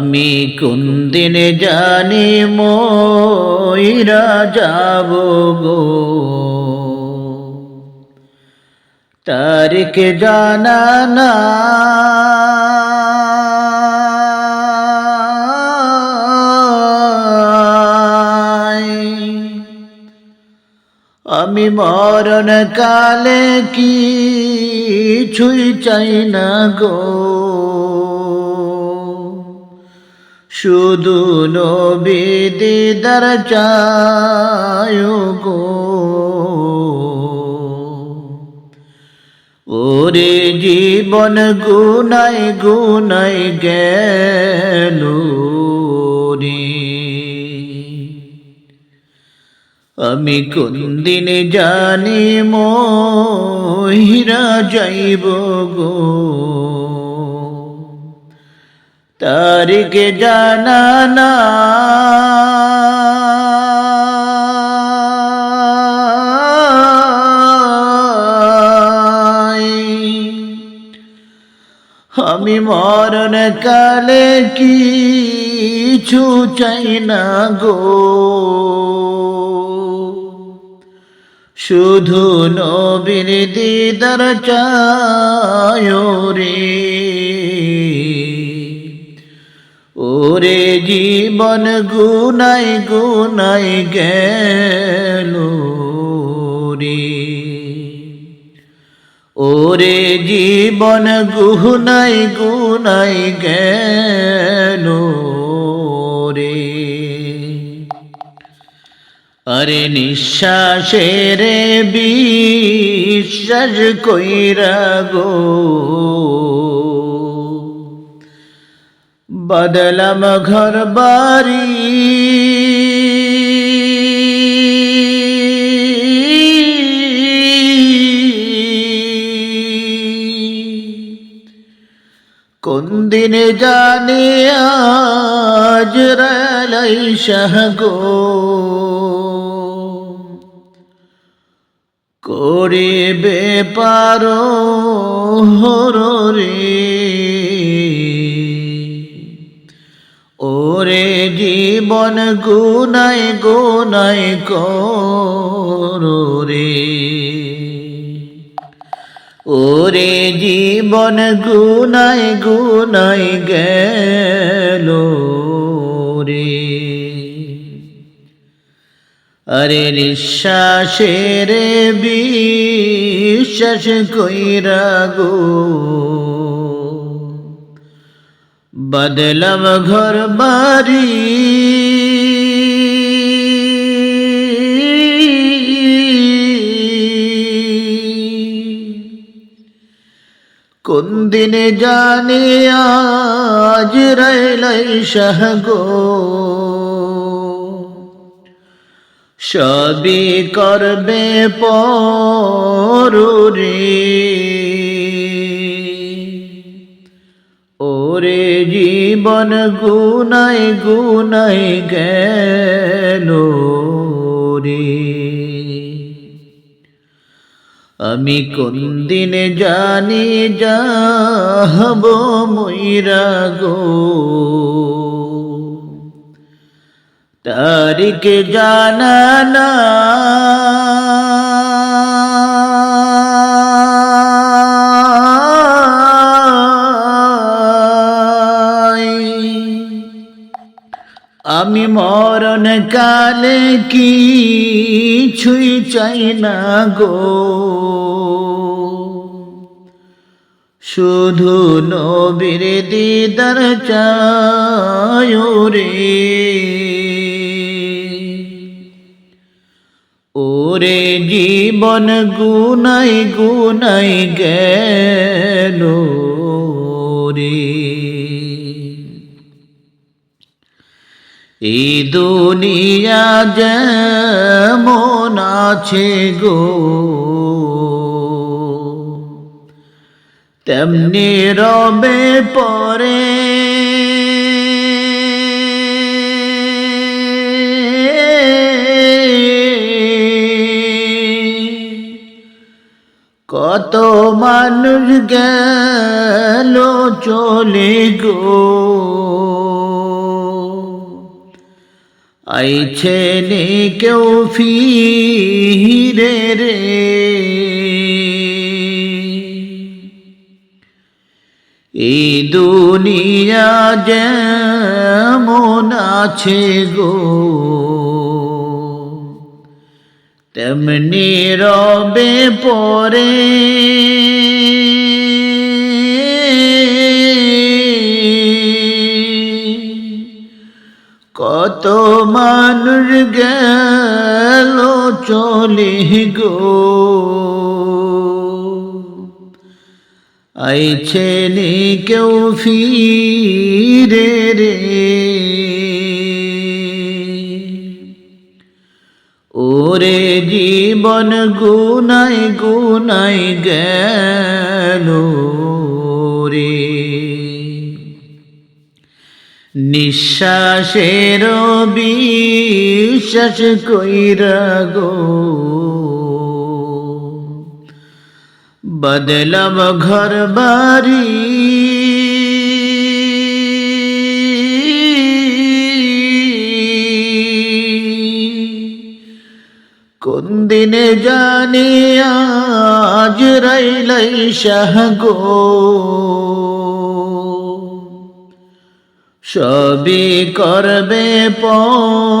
আমি কোন দিনে জানি ময়রা যাব গো। তারিখ জানা না। আমি মরণ কালে কি ছুই চাই না গো। শুধু নবী দিদার চায় গো ওরে জীবন গুনাই গুনাই গেল রে। আমি কোন দিনে জানি মহিরা যাইব গো। তারিখে জানা আমি মরণ কালে কিছু চাই না গো। শুধু নবীর দিদার চায় রে। ওরে জীবন গুনাই গুনাই গেল রে। ওরে জীবন গুনাই গুনাই গেল রে। আরে নিঃশ্বাসের বিশ্বাস কইরা গো বদলাম ঘর বাড়ি। কোন দিনে জানে আজ রালাই শাহ গো। করিবে পারো জীবন গুনাই গুনাই রে। ওরে জীবন গুনাই গুনাই গেল রে। আরে নিঃশ্বাসের বিশ্বাস কইরা গো। বদলম ঘর বাড়ি কোন দিনে জানে আজ রাইলাই শাহ গো সবই করবে পরে ওরে জীবন গুনাই গুনাই গেল রে। আমি কোন দিনে জানি যাব ময়রা গো। তারিখ জানা না। আমি মরণ কালে কি ছুই চাই না গো। শুধু নবীর দিদার রে। ওরে জীবন গুনাই গুনাই গেল রে। এই দুনিয়া যেমন আছে গো তেমনি রবে পরে। কত মানুষ গেল চলে গো। আইছে নে কেউ ফিরে রে। এই দুনিয়া যেমন আছে গো তেমনি রবে পরে। কত মানুষ গেল চলে গো। আইছে নি কেউ ফিরে রে। ওরে জীবন গুনাই গুনাই গেল রে। নিঃশ্বাসের বিশ্বাস কইরা গো বদলাম ঘর বাড়ি কোন দিনে জানি আজ রাইলাই শাহ গো সবই করবে পরে